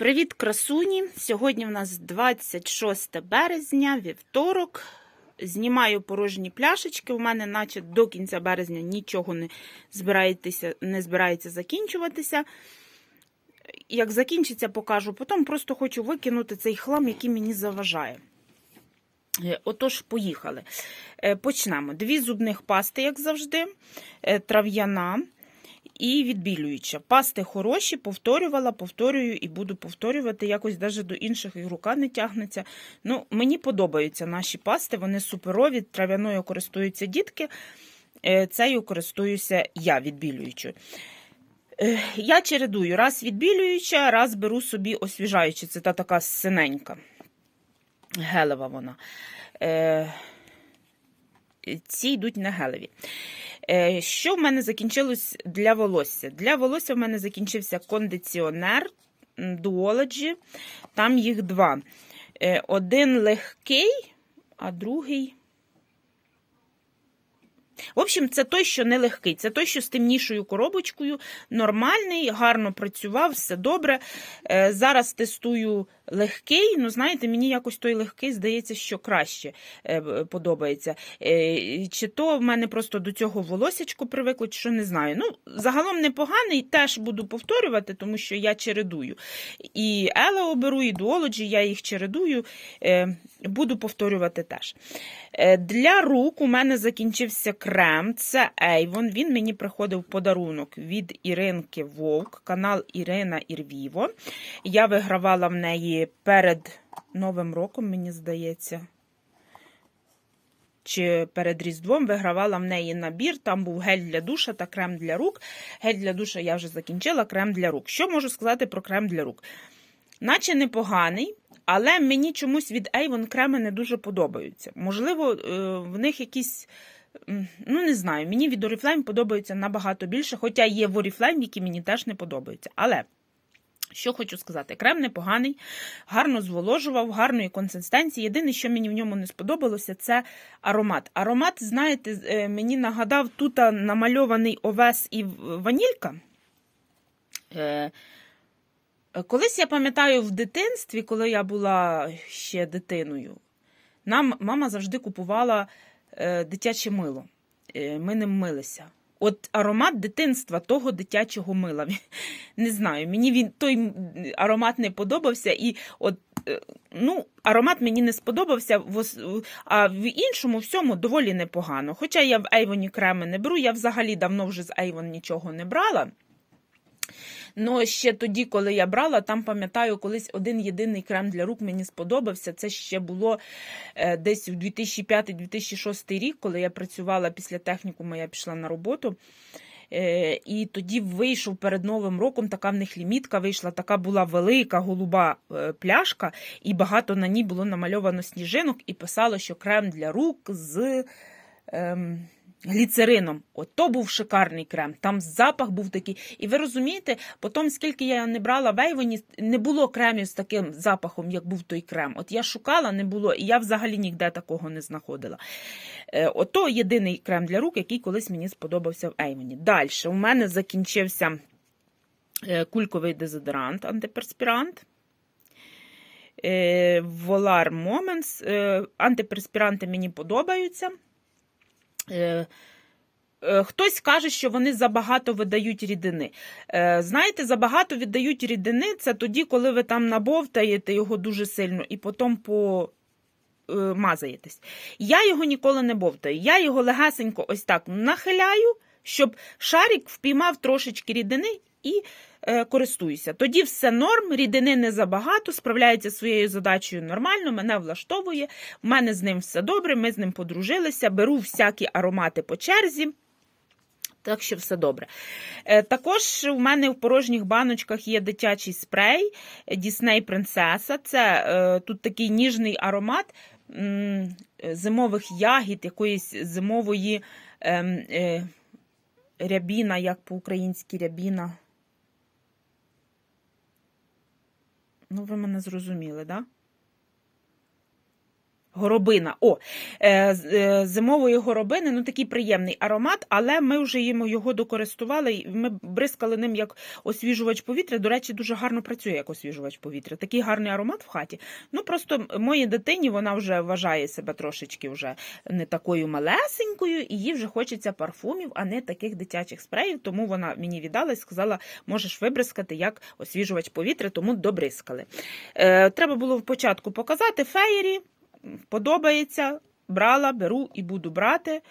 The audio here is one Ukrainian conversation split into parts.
Привіт, красуні! Сьогодні в нас 26 березня, вівторок. Знімаю порожні пляшечки. У мене, наче до кінця березня, нічого не не збирається закінчуватися. Як закінчиться, покажу. Потім просто хочу викинути цей хлам, який мені заважає. Е, Отож, поїхали. Е, Почнемо. Дві зубних пасти, як завжди, е, трав'яна і відбілююча. Пасти хороші, повторювала, повторюю і буду повторювати. Якось навіть до інших і рука не тягнеться. Ну, Мені подобаються наші пасти, вони суперові. Трав'яною користуються дітки. Е, Цею користуюся я відбілюючою. Е, Я чередую раз відбілююча, раз беру собі освіжаючи. Це та така синенька. Гелева вона. Е, Ці йдуть на гелеві. Е, Що в мене закінчилось для волосся? Для волосся в мене закінчився кондиціонер Duology. Там їх два. Е, Один легкий, а другий. В общем, це той, що не легкий. Це той, що з темнішою коробочкою. Нормальний, гарно працював, все добре. Е, Зараз тестую легкий. Ну, знаєте, мені якось той легкий здається, що краще е, подобається. Е, Чи то в мене просто до цього волосячко привикло, чи що не знаю. Ну, загалом непоганий, теж буду повторювати, тому що я чередую. І Елео беру, і Duology, я їх чередую. Буду повторювати теж. Для рук у мене закінчився крем. Це Avon. Він мені приходив подарунок від Іринки Вовк, канал Ірина Ірвіво. Я вигравала в неї перед Новим роком, мені здається. Чи перед Різдвом вигравала в неї набір. Там був гель для душа та крем для рук. Гель для душа я вже закінчила, крем для рук. Що можу сказати про крем для рук? Наче непоганий, але мені чомусь від Avon креми не дуже подобаються. Можливо, е, в них якісь. Ну, не знаю, мені від Oriflame подобаються набагато більше, хоча є в Oriflame, які мені теж не подобаються. Але що хочу сказати, крем непоганий, гарно зволожував, гарної консистенції. Єдине, що мені в ньому не сподобалося, це аромат. Аромат, знаєте, е, мені нагадав тут намальований овес і ванілька. Е, Колись я пам'ятаю в дитинстві, коли я була ще дитиною, нам мама завжди купувала е, дитяче мило. Е, ми ним милися. От аромат дитинства того дитячого мила. Не знаю, мені він той аромат не подобався, і от е, ну, аромат мені не сподобався, а в іншому всьому доволі непогано. Хоча я в Ейвоні креми не беру, я взагалі давно вже з Ейвон нічого не брала. Ну, ще тоді, коли я брала, там пам'ятаю, колись один єдиний крем для рук мені сподобався. Це ще було е, десь в 2005-2006 рік, коли я працювала після технікуму, я пішла на роботу. Е, І тоді вийшов перед Новим роком, така в них лімітка вийшла, така була велика голуба е, пляшка, і багато на ній було намальовано сніжинок, і писало, що крем для рук з. Ем, гліцерином. От то був шикарний крем. Там запах був такий. І ви розумієте, потім, скільки я не брала в Ейвоні, не було кремів з таким запахом, як був той крем. От я шукала, не було, і я взагалі ніде такого не знаходила. Е, Ото єдиний крем для рук, який колись мені сподобався в Ейвоні. Далі у мене закінчився е, кульковий дезодорант, антиперспірант. Е, Volar Moments. Е, Антиперспіранти мені подобаються. Е, е, Хтось каже, що вони забагато видають рідини. Е, Знаєте, забагато віддають рідини це тоді, коли ви там набовтаєте його дуже сильно і потім по. Мазаєтесь. Я його ніколи не бовтаю. Я його легесенько ось так нахиляю, щоб шарик впіймав трошечки рідини і е, користуюся. Тоді все норм, рідини не забагато, справляється своєю задачею нормально, мене влаштовує. В мене з ним все добре, ми з ним подружилися, беру всякі аромати по черзі. Так що все добре. Е, Також у мене в порожніх баночках є дитячий спрей Disney Принцеса. Це е, тут такий ніжний аромат зимових ягід, якоїсь зимової ем, е, рябіна, як по-українськи рябіна. Ну, ви мене зрозуміли? Да? Горобина. О, е, е, зимової горобини, ну такий приємний аромат, але ми вже їм його докористували. Ми бризкали ним як освіжувач повітря. До речі, дуже гарно працює як освіжувач повітря. Такий гарний аромат в хаті. Ну просто моїй дитині вона вже вважає себе трошечки вже не такою малесенькою, і їй вже хочеться парфумів, а не таких дитячих спреїв. Тому вона мені віддала і сказала, можеш вибризкати як освіжувач повітря, тому добризкали. Е, треба було в початку показати феєрі, подобається, брала, беру і буду брати.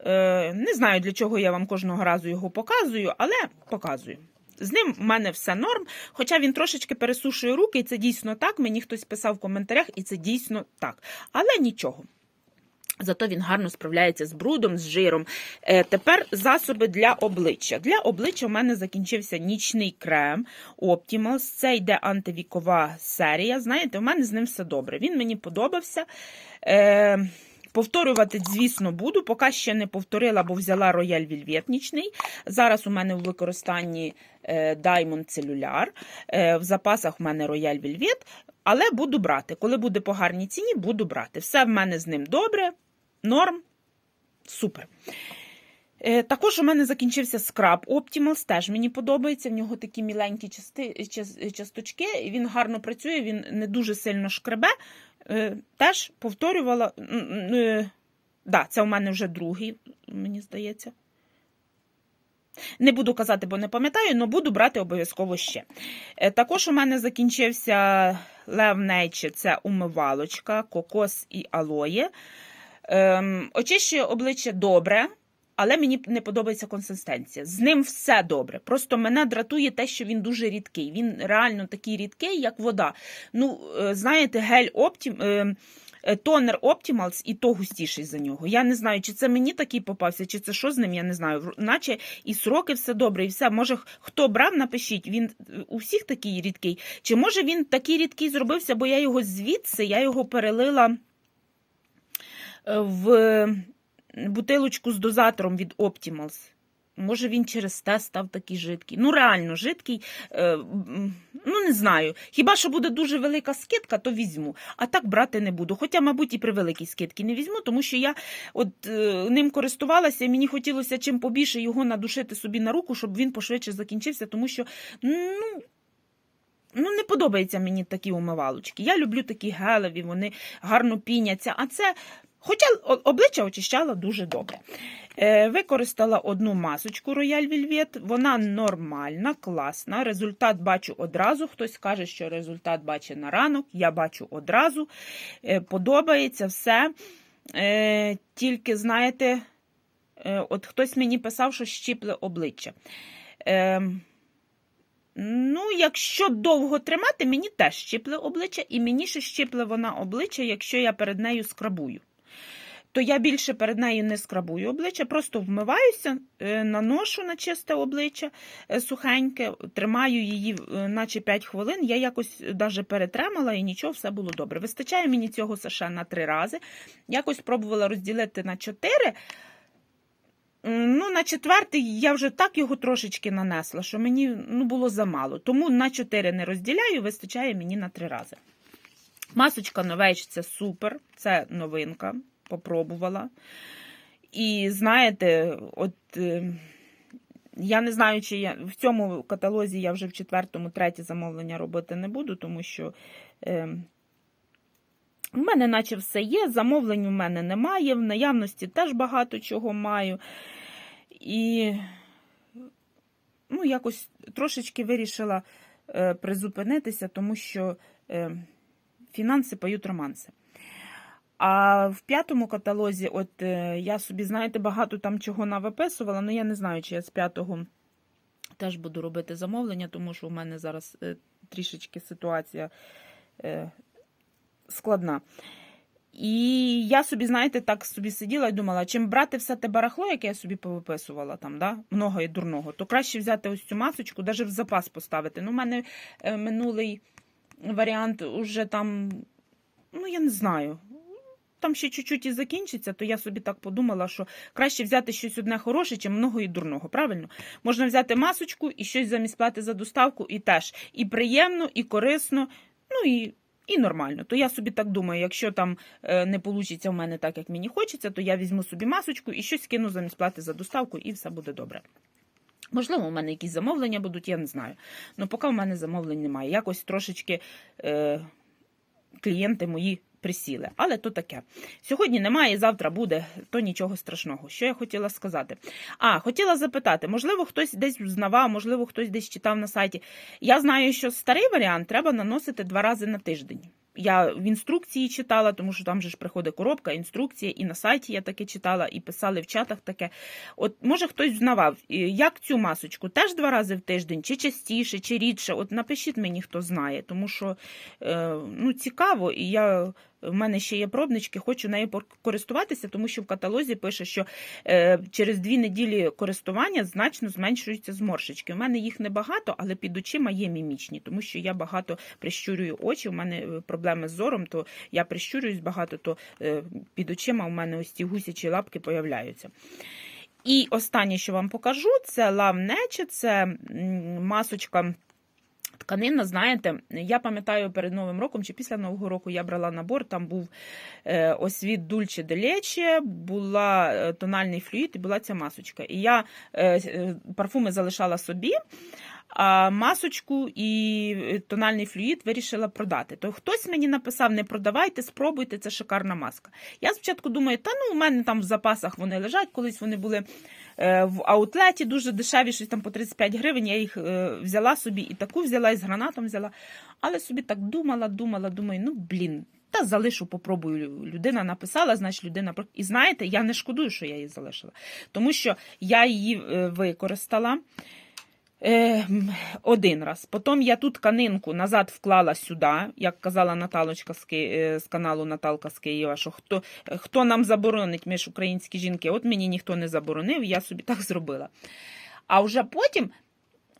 Е, не знаю, для чого я вам кожного разу його показую, але показую. З ним в мене все норм, хоча він трошечки пересушує руки, і це дійсно так. Мені хтось писав в коментарях, і це дійсно так. Але нічого. Зато він гарно справляється з брудом, з жиром. Е, тепер засоби для обличчя. Для обличчя в мене закінчився нічний крем Optimals. Це йде антивікова серія. Знаєте, у мене з ним все добре. Він мені подобався. Е, Повторювати, звісно, буду. Поки ще не повторила, бо взяла Royal Velvet нічний. Зараз у мене в використанні е, Diamond Cellular. В запасах в мене Royal Velvet. Але буду брати. Коли буде по гарній ціні, буду брати. Все в мене з ним добре, норм, супер. Е, Також у мене закінчився скраб Optimals, теж мені подобається. В нього такі міленькі часточки, він гарно працює, він не дуже сильно шкребе. Е, Теж повторювала. е, Да, це у мене вже другий, мені здається. Не буду казати, бо не пам'ятаю, але буду брати обов'язково ще. Також у мене закінчився Love Nature, це умивалочка, кокос і алоє. Ем, очищує обличчя добре, але мені не подобається консистенція. З ним все добре. Просто мене дратує те, що він дуже рідкий. Він реально такий рідкий, як вода. Ну, е, знаєте, гель Optim, е, е, тонер Optimals і то густіший за нього. Я не знаю, чи це мені такий попався, чи це що з ним, я не знаю. Наче і сроки все добре, і все. Може, хто брав, напишіть, він е, у всіх такий рідкий. Чи може він такий рідкий зробився, бо я його звідси, я його перелила в бутилочку з дозатором від Optimals. Може, він через те став такий жидкий. Ну, реально, жидкий. Е, ну, не знаю. Хіба що буде дуже велика скидка, то візьму. А так брати не буду. Хоча, мабуть, і при великій скидці не візьму, тому що я от е, ним користувалася, і мені хотілося чим побільше його надушити собі на руку, щоб він пошвидше закінчився, тому що, ну. Ну, не подобаються мені такі умивалочки. Я люблю такі гелеві, вони гарно піняться. А це, хоча обличчя очищала дуже добре. Е, використала одну масочку Royal Velvet, вона нормальна, класна. Результат бачу одразу. Хтось каже, що результат бачить на ранок. Я бачу одразу. Е, подобається все. Е, тільки, знаєте, от хтось мені писав, що щіпле обличчя. Ну, якщо довго тримати, мені теж щипле обличчя, і мені ще щипле вона обличчя, якщо я перед нею скрабую. То я більше перед нею не скрабую обличчя, просто вмиваюся, е, наношу на чисте обличчя е, сухеньке, тримаю її, е, наче 5 хвилин. Я якось даже перетримала і нічого, все було добре. Вистачає мені цього США на 3 рази. Якось пробувала розділити на 4. Ну, на четвертий я вже так його трошечки нанесла, що мені ну, було замало. Тому на 4 не розділяю, вистачає мені на 3 рази. Масочка новеч це супер, це новинка. Попробувала. І знаєте, от е, я не знаю, чи я в цьому каталозі я вже в четвертому, третє замовлення робити не буду, тому що. Е, в мене наче все є, замовлень у мене немає, в наявності теж багато чого маю. І ну, якось трошечки вирішила е, призупинитися, тому що е, фінанси поють романси. А в п'ятому каталозі, от е, я собі, знаєте, багато там чого навиписувала, але я не знаю, чи я з п'ятого теж буду робити замовлення, тому що у мене зараз е, трішечки ситуація е, складна. І я собі, знаєте, так собі сиділа і думала, чим брати все те барахло, яке я собі повиписувала там, да, много і дурного, то краще взяти ось цю масочку, навіть в запас поставити. Ну, у мене минулий варіант уже там, ну я не знаю. Там ще чуть-чуть і закінчиться, то я собі так подумала, що краще взяти щось одне хороше, чим много і дурного. Правильно? Можна взяти масочку і щось замість плати за доставку, і теж і приємно, і корисно. Ну і І нормально. То я собі так думаю, якщо там е, не вийде в мене так, як мені хочеться, то я візьму собі масочку і щось кину замість плати за доставку, і все буде добре. Можливо, у мене якісь замовлення будуть, я не знаю. Ну, поки в мене замовлень немає. Якось трошечки е, клієнти мої присіли. Але то таке. Сьогодні немає, завтра буде, то нічого страшного. Що я хотіла сказати? А, хотіла запитати, можливо, хтось десь взнавав, можливо, хтось десь читав на сайті. Я знаю, що старий варіант треба наносити два рази на тиждень. Я в інструкції читала, тому що там же ж приходить коробка, інструкція, і на сайті я таке читала, і писали в чатах таке. От може хтось взнавав, як цю масочку теж два рази в тиждень, чи частіше, чи рідше. От напишіть мені, хто знає, тому що е, ну, цікаво, і я. В мене ще є пробнички, хочу нею користуватися, тому що в каталозі пише, що е, через дві неділі користування значно зменшуються зморшечки. У мене їх небагато, але під очима є мімічні, тому що я багато прищурюю очі. У мене е, проблеми з зором, то я прищурююсь багато, то е, під очима у мене ось ці гусячі лапки появляються. І останнє, що вам покажу, це Love це масочка. Тканина, знаєте, я пам'ятаю перед Новим роком чи після Нового року я брала набор, там був ось від Дульче Делече, була е, тональний флюїд і була ця масочка. І я е, е, парфуми залишала собі, а масочку і тональний флюїд вирішила продати. То хтось мені написав: не продавайте, спробуйте, це шикарна маска. Я спочатку думаю, та ну у мене там в запасах вони лежать, колись вони були в аутлеті дуже дешеві, щось там по 35 гривень. Я їх е, взяла собі і таку взяла, і з гранатом взяла. Але собі так думала, думала, думаю, ну блін. Та залишу, попробую. Людина написала, значить людина І знаєте, я не шкодую, що я її залишила. Тому що я її е, використала. Е, один раз. Потім я ту тканинку назад вклала сюди, як казала Наталочка з, Ки... е, з каналу Наталка з Києва, що хто, хто нам заборонить, ми ж українські жінки, от мені ніхто не заборонив, я собі так зробила. А вже потім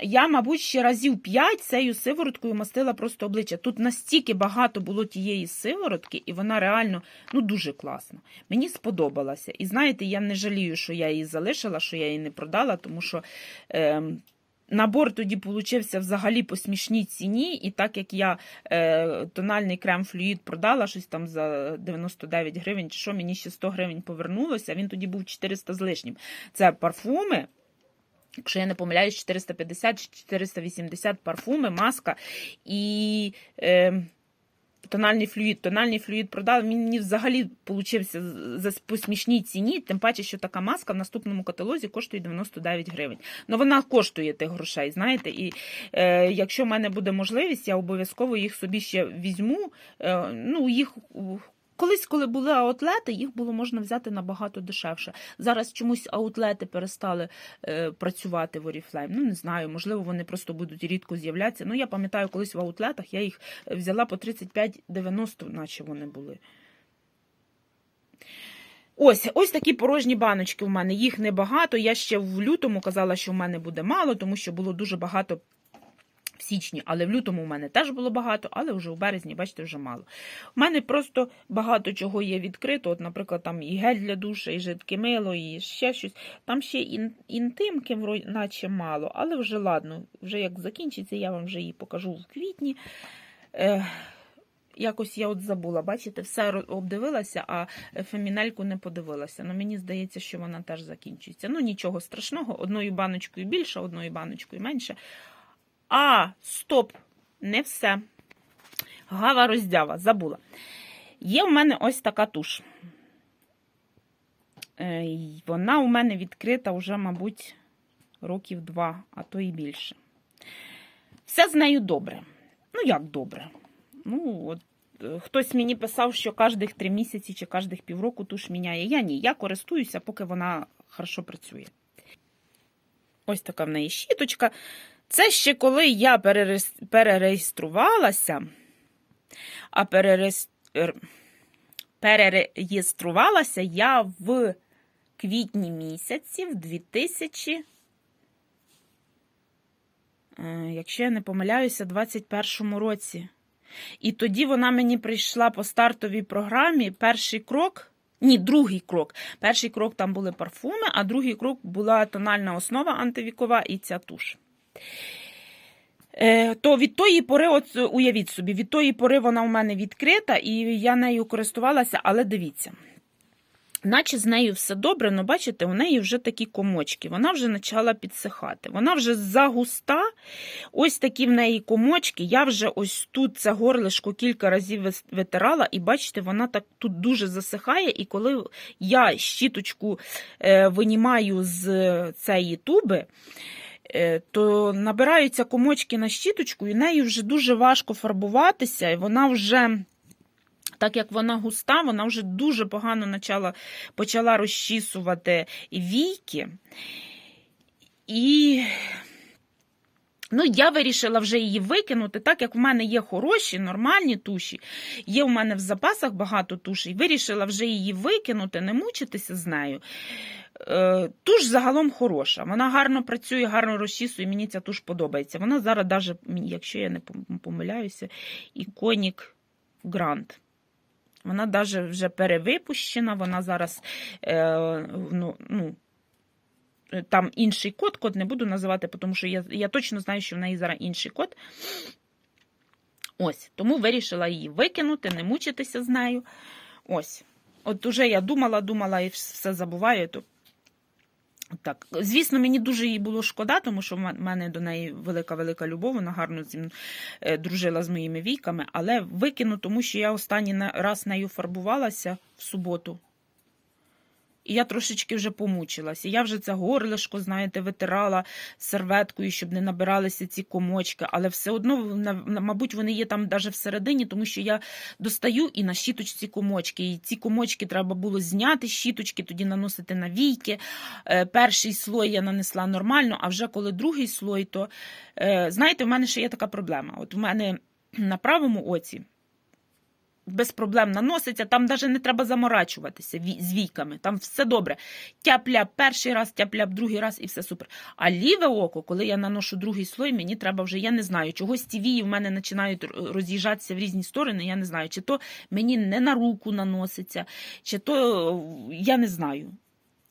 я, мабуть, ще разів п'ять цією сивороткою мастила просто обличчя. Тут настільки багато було тієї сиворотки, і вона реально ну, дуже класна. Мені сподобалася. І знаєте, я не жалію, що я її залишила, що я її не продала, тому що. Е, Набор тоді получився взагалі по смішній ціні, і так як я е, тональний крем флюїд продала щось там за 99 гривень, чи що мені ще 100 гривень повернулося, він тоді був 400 з лишнім. Це парфуми. Якщо я не помиляюсь, 450 чи 480 парфуми, маска і е, тональний флюїд. Тональний флюїд продав. Він мені взагалі получився по смішній ціні, тим паче, що така маска в наступному каталозі коштує 99 гривень. Ну вона коштує тих грошей, знаєте. І е, якщо в мене буде можливість, я обов'язково їх собі ще візьму. Е, ну, їх. Колись, коли були аутлети, їх було можна взяти набагато дешевше. Зараз чомусь аутлети перестали е, працювати в Oriflame. Ну, не знаю, можливо, вони просто будуть рідко з'являтися. Ну, я пам'ятаю, колись в аутлетах я їх взяла по 35,90, наче вони були. Ось ось такі порожні баночки в мене. Їх небагато. Я ще в лютому казала, що в мене буде мало, тому що було дуже багато в січні, але в лютому у мене теж було багато, але вже у березні, бачите, вже мало. У мене просто багато чого є відкрито. От, наприклад, там і гель для душа, і жидке мило, і ще щось. Там ще ін, інтимки, наче мало, але вже ладно, вже як закінчиться, я вам вже її покажу в квітні. Е, Якось я от забула, бачите, все обдивилася, а фемінельку не подивилася. Ну, мені здається, що вона теж закінчується. Ну, нічого страшного, одною баночкою більше, одною баночкою менше. А, стоп, не все. Гава роздява, забула. Є в мене ось така туш. Е, Вона у мене відкрита вже, мабуть, років два, а то і більше. Все з нею добре. Ну, як добре? Ну, от е, хтось мені писав, що кожних три місяці чи кожних півроку туш міняє. Я ні, я користуюся, поки вона хорошо працює. Ось така в неї щіточка. Це ще коли я перереєструвалася, а перереєструвалася я в квітні місяці в 2000, е, якщо я не помиляюся, 21 році. І тоді вона мені прийшла по стартовій програмі. Перший крок. Ні, другий крок. Перший крок там були парфуми, а другий крок була тональна основа антивікова і ця туш. Е, То від тої пори, от уявіть собі, від тої пори вона у мене відкрита, і я нею користувалася, але дивіться. Наче з нею все добре, але бачите, у неї вже такі комочки. Вона вже почала підсихати. Вона вже загуста. Ось такі в неї комочки. Я вже ось тут це горлишко кілька разів витирала, і бачите, вона так тут дуже засихає. І коли я щіточку е, винімаю з е, цієї туби, то набираються комочки на щіточку, і нею вже дуже важко фарбуватися, і вона вже. Так як вона густа, вона вже дуже погано почала, почала розчісувати війки. І ну, я вирішила вже її викинути, так як в мене є хороші, нормальні туші, є в мене в запасах багато тушей, вирішила вже її викинути, не мучитися з нею. Е, Туш загалом хороша. Вона гарно працює, гарно розчісує, мені ця туш подобається. Вона зараз, даже, якщо я не помиляюся, іконік Грант. Вона навіть вже перевипущена, вона зараз е, ну, ну, е, там інший код, код не буду називати, тому що я, я точно знаю, що в неї зараз інший код. Ось, тому вирішила її викинути, не мучитися з нею. Ось. От уже я думала, думала і все забуваю. То... Так, звісно, мені дуже їй було шкода, тому що в мене до неї велика-велика любов, вона гарно зі е, дружила з моїми війками, але викину, тому що я останній раз нею фарбувалася в суботу. І я трошечки вже помучилася. Я вже це горлишко, знаєте, витирала серветкою, щоб не набиралися ці комочки, але все одно, мабуть, вони є там навіть всередині, тому що я достаю і на щіточці комочки. І ці комочки треба було зняти щіточки, тоді наносити на війки. Е, Перший слой я нанесла нормально, а вже коли другий слой, то е, знаєте, в мене ще є така проблема. От в мене на правому оці без проблем наноситься, там навіть не треба заморачуватися з війками, там все добре. Тяп-ляп перший раз, тяп-ляп другий раз і все супер. А ліве око, коли я наношу другий слой, мені треба вже, я не знаю, чогось ці вії в мене починають роз'їжджатися в різні сторони, я не знаю, чи то мені не на руку наноситься, чи то я не знаю.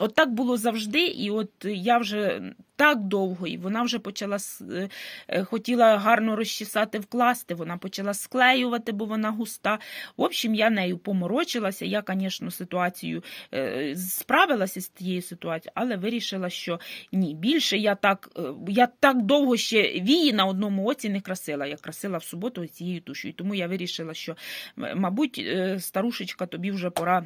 От так було завжди, і от я вже так довго, і вона вже почала е, е, хотіла гарно розчесати, вкласти, вона почала склеювати, бо вона густа. В общем, я нею поморочилася. Я, звісно, ситуацію е, справилася з тією ситуацією, але вирішила, що ні, більше я так, я так довго ще вії на одному оці не красила. Я красила в суботу цією тушою. Тому я вирішила, що, мабуть, старушечка, тобі вже пора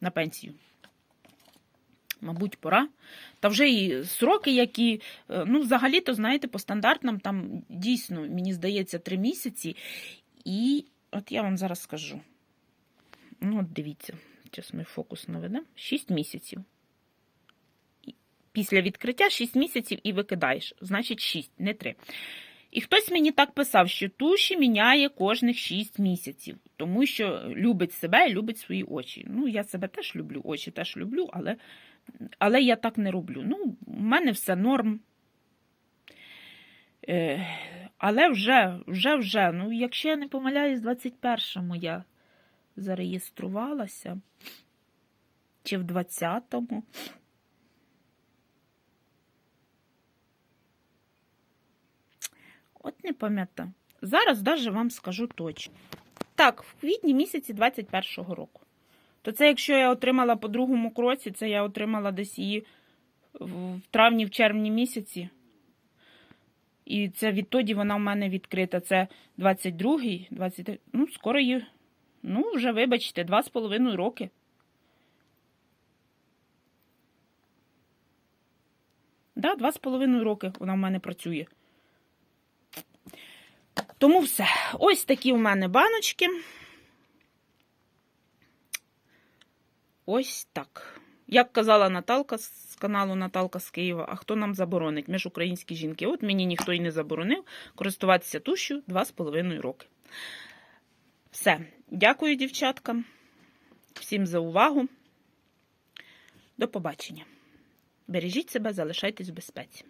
на пенсію. Мабуть, пора. Та вже і сроки, які, е, ну, взагалі-то, знаєте, по стандартам там дійсно, мені здається, три місяці. І от я вам зараз скажу. Ну, от дивіться, зараз ми фокус наведемо. Шість місяців. Після відкриття 6 місяців і викидаєш. Значить, 6, не 3. І хтось мені так писав, що туші міняє кожних 6 місяців, тому що любить себе і любить свої очі. Ну, я себе теж люблю, очі теж люблю, але, але я так не роблю. Ну, у мене все норм. Е, але вже, вже, вже, ну, якщо я не помиляюсь, 21-му я зареєструвалася, чи в 20-му. От не пам'ятаю. Зараз навіть вам скажу точно. Так, в квітні місяці 21-го року. То це, якщо я отримала по другому кроці, це я отримала десь її в травні, в червні місяці. І це відтоді вона в мене відкрита. Це 22-й, 23, ну, скоро її, ну, вже, вибачте, два з половиною роки. Да, два з половиною роки вона в мене працює. Тому все. Ось такі у мене баночки. Ось так. Як казала Наталка з каналу Наталка з Києва, а хто нам заборонить? Ми ж українські жінки. От мені ніхто і не заборонив користуватися тушю 2,5 роки. Все. Дякую, дівчатка. Всім за увагу. До побачення. Бережіть себе, залишайтесь в безпеці.